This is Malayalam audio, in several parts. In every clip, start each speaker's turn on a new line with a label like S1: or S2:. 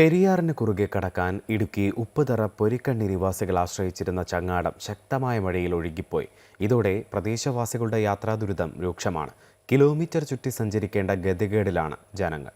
S1: പെരിയാറിന് കുറുകെ കടക്കാൻ ഇടുക്കി ഉപ്പുതറ പൊരിക്കണ്ണി നിവാസികൾ ആശ്രയിച്ചിരുന്ന ചങ്ങാടം ശക്തമായ മഴയിൽ ഒഴുകിപ്പോയി. ഇതോടെ പ്രദേശവാസികളുടെ യാത്രാ ദുരിതം രൂക്ഷമാണ്. കിലോമീറ്റർ ചുറ്റി സഞ്ചരിക്കേണ്ട ഗതികേടിലാണ് ജനങ്ങൾ.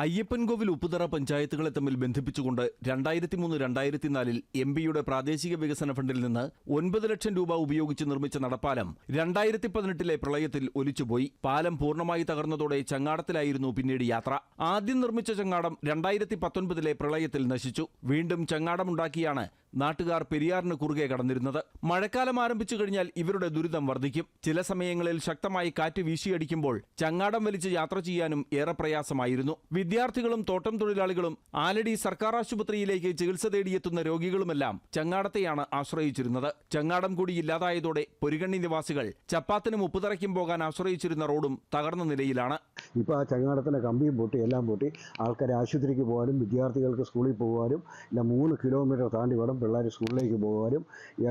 S2: അയ്യപ്പൻകോവിൽ ഉപ്പുതറ പഞ്ചായത്തുകളെ തമ്മിൽ ബന്ധിപ്പിച്ചുകൊണ്ട് രണ്ടായിരത്തി മൂന്ന് രണ്ടായിരത്തി നാലിൽ എം പിയുടെ പ്രാദേശിക വികസന ഫണ്ടിൽ നിന്ന് ഒൻപത് ലക്ഷം രൂപ ഉപയോഗിച്ച് നിർമ്മിച്ച നടപ്പാലം രണ്ടായിരത്തി പതിനെട്ടിലെ പ്രളയത്തിൽ ഒലിച്ചുപോയി. പാലം പൂർണമായി തകർന്നതോടെ ചങ്ങാടത്തിലായിരുന്നു പിന്നീട് യാത്ര. ആദ്യം നിർമ്മിച്ച ചങ്ങാടം രണ്ടായിരത്തി പത്തൊൻപതിലെ പ്രളയത്തിൽ നശിച്ചു. വീണ്ടും ചങ്ങാടമുണ്ടാക്കിയാണ് നാട്ടുകാർ പെരിയാറിന് കുറുകെ കടന്നിരുന്നത്. മഴക്കാലം ആരംഭിച്ചു കഴിഞ്ഞാൽ ഇവരുടെ ദുരിതം വർദ്ധിക്കും. ചില സമയങ്ങളിൽ ശക്തമായി കാറ്റ് വീശിയടിക്കുമ്പോൾ ചങ്ങാടം വലിച്ച് യാത്ര ചെയ്യാനും ഏറെ പ്രയാസമായിരുന്നു. വിദ്യാർത്ഥികളും തോട്ടം തൊഴിലാളികളും ആലടി സർക്കാർ ആശുപത്രിയിലേക്ക് ചികിത്സ തേടിയെത്തുന്ന രോഗികളുമെല്ലാം ചങ്ങാടത്തെയാണ് ആശ്രയിച്ചിരുന്നത്. ചങ്ങാടം കൂടി ഇല്ലാതായതോടെ പൊരികണ്ണി നിവാസികൾ ചപ്പാത്തിനും ഉപ്പുതറയ്ക്കും പോകാൻ ആശ്രയിച്ചിരുന്ന റോഡും തകർന്ന നിലയിലാണ്.
S3: ഇപ്പോൾ ആ ചങ്ങാടത്തിന്റെ കമ്പിയും പൊട്ടി എല്ലാം പൊട്ടി. ആൾക്കാരെ ആശുപത്രിക്ക് പോകാനും വിദ്യാർത്ഥികൾക്ക് സ്കൂളിൽ പോകാനും ഇല്ല മൂന്ന് കിലോമീറ്റർ താണ്ടി വേണം പിള്ളേർ സ്കൂളിലേക്ക് പോകാനും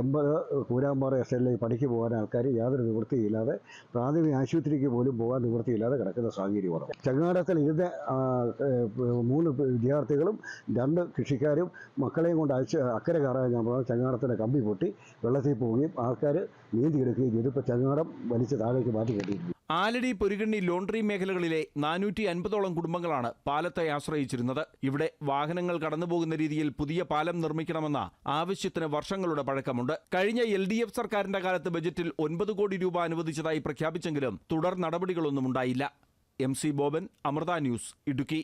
S3: എൺപത് കൂരാമ്പാറ എസ് എല്ലിലേക്ക് പണിക്ക് പോകാൻ ആൾക്കാർ യാതൊരു നിവൃത്തിയില്ലാതെ പ്രാഥമിക ആശുപത്രിക്ക് പോലും പോകാൻ നിവൃത്തിയില്ലാതെ കിടക്കുന്ന സാഹചര്യമാണ്. ചങ്ങാടത്തിൽ ഇരുന്ന മൂന്ന് വിദ്യാർത്ഥികളും രണ്ട് കൃഷിക്കാരും മക്കളെയും കൊണ്ട് അയച്ച് അക്കരെ കയറാൻ ഞാൻ പറഞ്ഞു ചങ്ങാടത്തിന്റെ കമ്പി പൊട്ടി വെള്ളത്തിൽ പോവുകയും ആൾക്കാർ നീന്തിയെടുക്കുകയും ചെയ്തു. ഇപ്പോൾ ചങ്ങാടം വലിച്ച് താഴേക്ക് മാറ്റി കെട്ടിയിരുന്നു
S2: ആലടി പൊരുകണ്ണി ലോണ്ടറി മേഖലകളിലെ നാനൂറ്റി അൻപതോളം കുടുംബങ്ങളാണ് പാലത്തെ ആശ്രയിച്ചിരുന്നത്. ഇവിടെ വാഹനങ്ങൾ കടന്നുപോകുന്ന രീതിയിൽ പുതിയ പാലം നിർമ്മിക്കണമെന്ന ആവശ്യത്തിന് വർഷങ്ങളുടെ പഴക്കമുണ്ട്. കഴിഞ്ഞ എൽ ഡി എഫ് സർക്കാരിന്റെ കാലത്ത് ബജറ്റിൽ ഒൻപത് കോടി രൂപ അനുവദിച്ചതായി പ്രഖ്യാപിച്ചെങ്കിലും തുടർ നടപടികളൊന്നും ഉണ്ടായില്ല. M C Boban Amrita news Idukki.